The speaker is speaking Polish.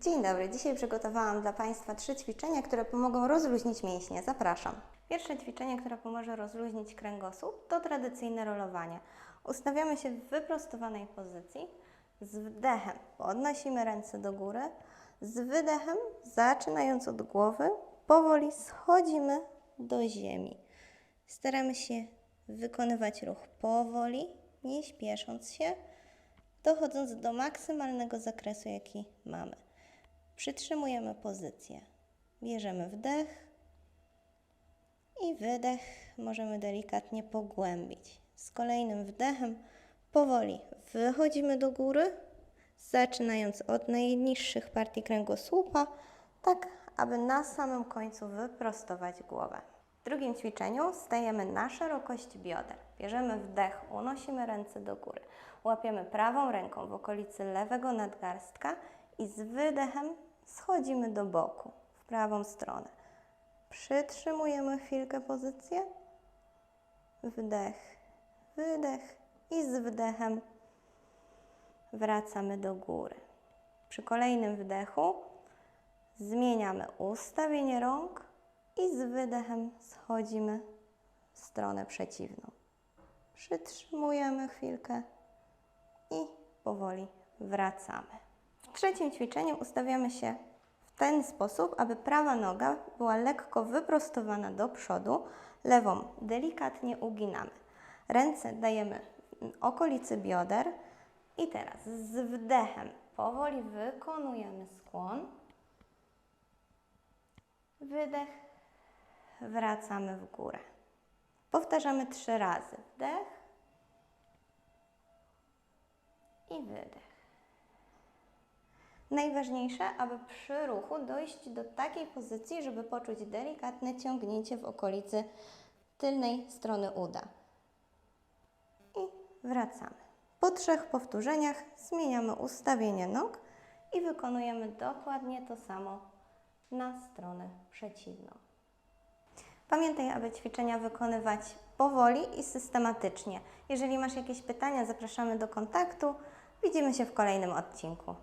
Dzień dobry, dzisiaj przygotowałam dla Państwa trzy ćwiczenia, które pomogą rozluźnić mięśnie. Zapraszam. Pierwsze ćwiczenie, które pomoże rozluźnić kręgosłup, to tradycyjne rolowanie. Ustawiamy się w wyprostowanej pozycji. Z wdechem podnosimy ręce do góry, z wydechem, zaczynając od głowy, powoli schodzimy do ziemi. Staramy się wykonywać ruch powoli, nie śpiesząc się, dochodząc do maksymalnego zakresu, jaki mamy. Przytrzymujemy pozycję. Bierzemy wdech i wydech możemy delikatnie pogłębić. Z kolejnym wdechem powoli wychodzimy do góry, zaczynając od najniższych partii kręgosłupa, tak aby na samym końcu wyprostować głowę. W drugim ćwiczeniu stajemy na szerokość bioder. Bierzemy wdech, unosimy ręce do góry. Łapiemy prawą ręką w okolicy lewego nadgarstka i z wydechem schodzimy do boku, w prawą stronę. Przytrzymujemy chwilkę pozycję. Wdech, wydech i z wdechem wracamy do góry. Przy kolejnym wdechu zmieniamy ustawienie rąk i z wydechem schodzimy w stronę przeciwną. Przytrzymujemy chwilkę i powoli wracamy. Trzecim ćwiczeniu ustawiamy się w ten sposób, aby prawa noga była lekko wyprostowana do przodu, lewą delikatnie uginamy. Ręce dajemy okolicy bioder i teraz z wdechem powoli wykonujemy skłon. Wydech, wracamy w górę. Powtarzamy trzy razy. Wdech i wydech. Najważniejsze, aby przy ruchu dojść do takiej pozycji, żeby poczuć delikatne ciągnięcie w okolicy tylnej strony uda. I wracamy. Po trzech powtórzeniach zmieniamy ustawienie nóg i wykonujemy dokładnie to samo na stronę przeciwną. Pamiętaj, aby ćwiczenia wykonywać powoli i systematycznie. Jeżeli masz jakieś pytania, zapraszamy do kontaktu. Widzimy się w kolejnym odcinku.